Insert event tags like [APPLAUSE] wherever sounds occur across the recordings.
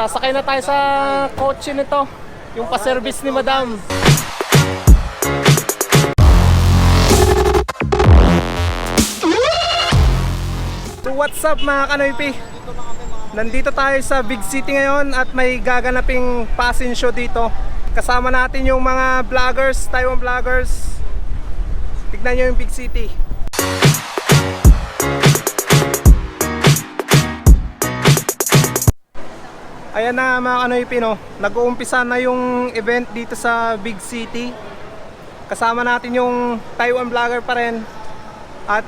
sasakay na tayo sa kotse nito. Yung pa-service ni Madam. So what's up mga kanoypi? Nandito tayo sa Big City ngayon at may gaganaping passing show dito. Kasama natin yung mga vloggers, Taiwan vloggers. Tignan nyo yung Big City. Ayan na mga kanoypi no, nag-uumpisa na yung event dito sa Big City. Kasama natin yung Taiwan vlogger pa rin. At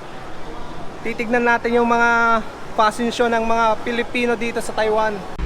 titignan natin yung mga show ng mga Pilipino dito sa Taiwan.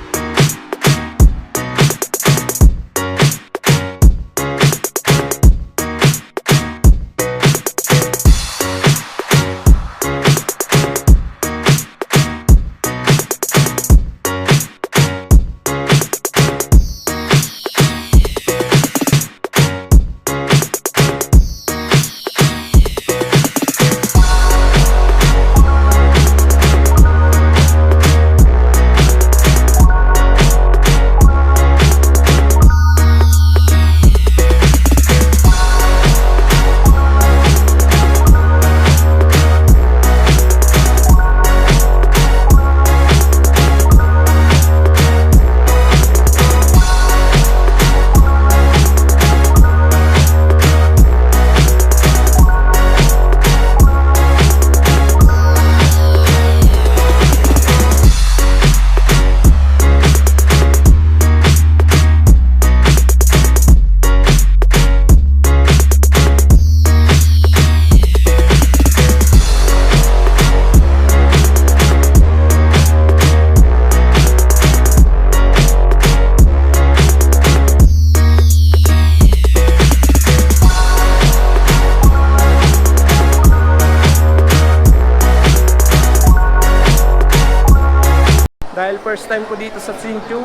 First time ko dito sa Sinchu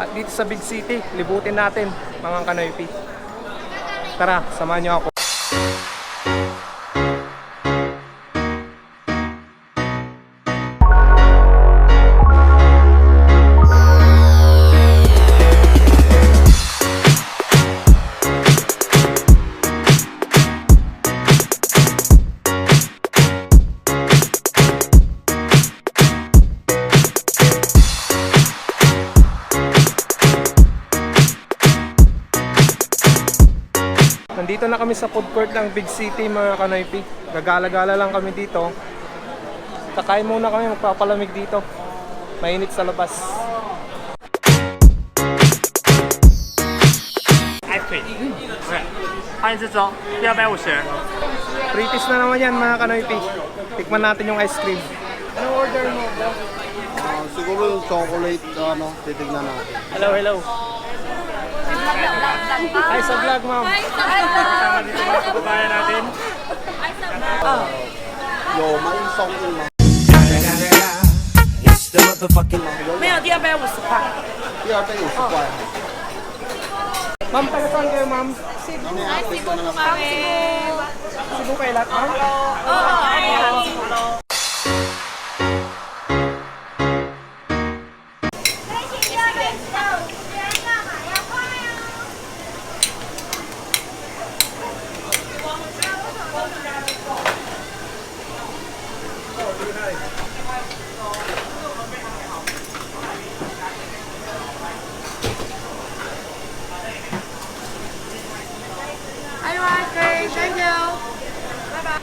at dito sa Big City, libutin natin mga kanoypi. Tara, samahan niyo ako. sa food court ng Big City mga kanoypi. Gagala-gala lang kami dito. Kakain muna kami, magpapalamig dito. Mainit sa labas. Ice cream. Kain sa song, 250. British na naman yan mga kanoypi. Tikman natin yung ice cream. Ano order mo? Uh, siguro chocolate, ano, titignan natin. Hello, hello. Hi sa vlog ma'am. Kasama dito mga kababayan natin. Yo, may song yun lang. 没有第二杯五十块。 Yeah, tayo, supply. Ma'am, taga saan kayo ma'am? Mamaya, titignan na lang. Cebu kayo lahat ma'am?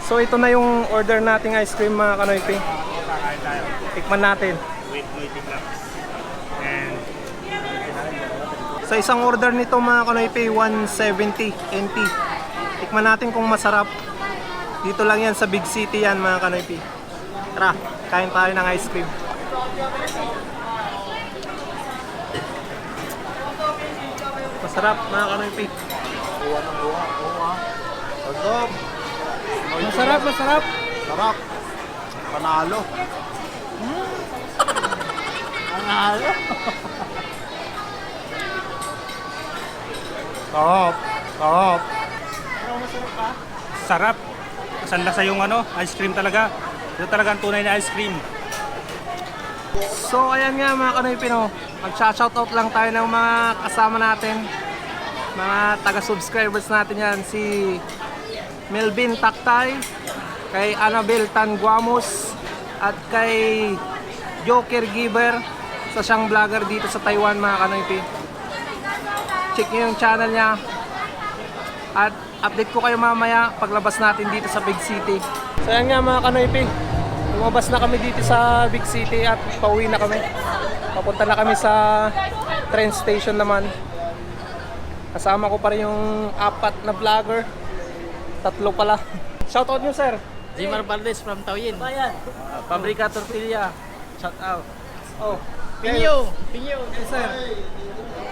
So ito na yung order nating ice cream mga kanoypi. Tikman natin. Wait, waiting lang. And Sa isang order nito mga kanoypi, 170 NT. Tikman natin kung masarap. Dito lang yan sa Big City yan mga kanoypi. Tara, kain tayo ng ice cream. Masarap mga kanoypi. Masarap. Masarap, masarap. Sarap. Panalo. Panalo. Sarap. Sarap. Sarap. Saan lasa yung ano, ice cream talaga. Ito talaga ang tunay na ice cream. So ayan nga mga kanoypi no. mag-shoutout lang tayo ng mga kasama natin. Mga taga-subscribers natin yan. Si Melvin Taktay, kay Annabel Tanguamos, at kay Joker Giver sa siyang vlogger dito sa Taiwan mga kanoypi. Check nyo yung channel niya. At update ko kayo mamaya paglabas natin dito sa Big City. So yan nga mga kanoypi. Lumabas na kami dito sa Big City at pauwi na kami. Papunta na kami sa train station naman. Kasama ko pa rin yung apat na vlogger. Tatlo pala. Shoutout nyo sir. Jimar Valdez from Taoyin. Bayan. Pabrika Tortilla. Shout out. Oh. Pinyo! Pinyo! Yes, sir.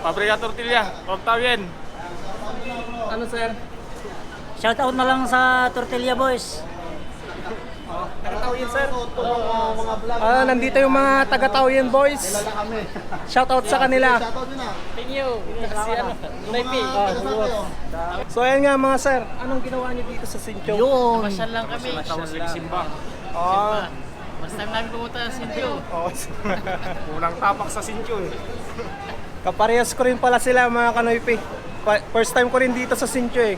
Pabrika Tortilla from Taoyin. Ano sir? Shout out na lang sa Tortilla Boys. Taga-Tauyen sir. Ah, nandito yung mga taga-Tauyen boys. Shout out sa kanila. Pinyo! Si ano? Naipi. So ayan nga mga sir, anong ginawa niyo dito sa Sincho? Yun. Masyal lang kami. Masyal lang. Simba. Oh, First time namin pumunta sa Sintyo. oh. [LAUGHS] Kulang tapak sa Sintyo eh. [LAUGHS] Kaparehas ko rin pala sila mga kanoypi. First time ko rin dito sa Sincho eh.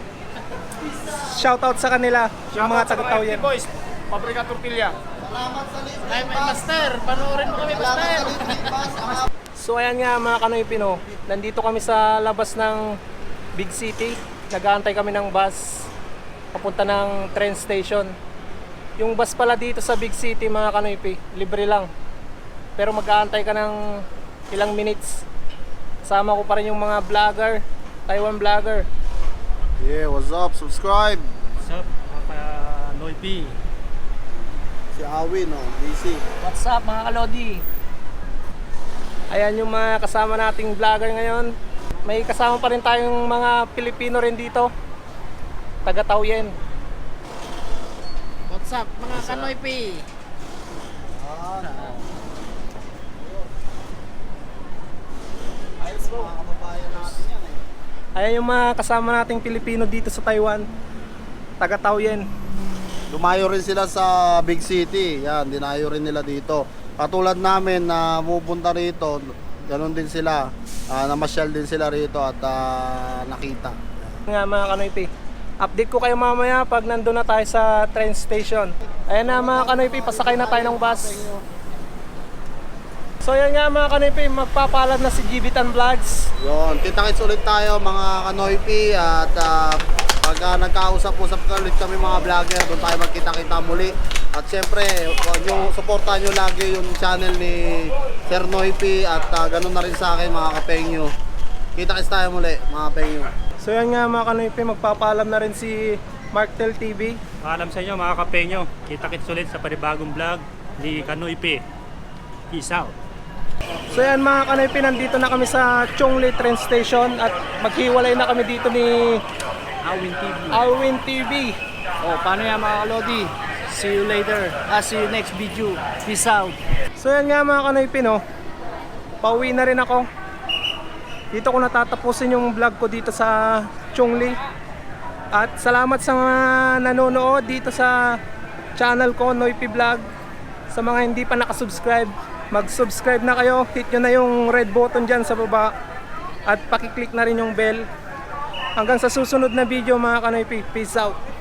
Shout out sa kanila, yung mga taga-Tauyen. boys. Pabrika Tortilla. Ay, may master. Panoorin mo kami, master. [LAUGHS] So ayan nga mga kanoypi no, nandito kami sa labas ng Big City. Nag-aantay kami ng bus papunta ng train station. Yung bus pala dito sa Big City mga kanoypi, libre lang. Pero mag-aantay ka ng ilang minutes. Kasama ko pa rin yung mga vlogger, Taiwan vlogger. Yeah, what's up? Subscribe. What's up, mga Noipi? Si Awin, oh. DC. What's up mga kalodi? Ayan yung mga kasama nating vlogger ngayon. May kasama pa rin tayong mga Pilipino rin dito. Taga Tauyen. What's up, mga Kanoipi? Ayos bro. Mga kababayan natin yan eh. Ayan yung mga kasama nating Pilipino dito sa Taiwan. Taga Tauyen. Lumayo rin sila sa big city. Yan, dinayo rin nila dito. Katulad namin na pupunta rito, ganun din sila. Ah, namasyal din sila rito at ah, nakita. Nga mga kanoypi. Update ko kayo mamaya pag nandun na tayo sa train station. Ayan na mga kanoypi, pasakay na tayo ng bus. So yan nga mga kanoypi, magpapalad na si Gibitan Vlogs. Yon, kita-kits ulit tayo mga kanoypi at ah, pag ah, nagkausap-usap ka ulit kami mga vlogger, doon tayo magkita-kita muli. At syempre, nyo, supportan nyo lagi yung channel ni Sir Noypi at ah, ganun na rin sa akin mga kapengyo. Kita-kits tayo muli mga kapengyo. So yan nga mga kanoypi, magpapaalam na rin si Marktel TV. Paalam sa inyo mga kapenyo. Kita-kits ulit sa panibagong vlog ni Kanoy P. Peace out. So yan mga kanoypi, nandito na kami sa Chongli train station at maghiwalay na kami dito ni Awin TV. Alwin TV. Oh, paano yan mga kalodi? See you later. Ah, see you next video. Peace out. So yan nga mga kanoypi no, pauwi na rin ako. Dito ko natatapusin yung vlog ko dito sa Chongli. At salamat sa mga nanonood dito sa channel ko, Noypi Vlog. Sa mga hindi pa nakasubscribe, mag-subscribe na kayo. Hit nyo na yung red button dyan sa baba. At pakiclick na rin yung bell. Hanggang sa susunod na video mga kanoypi. Peace out.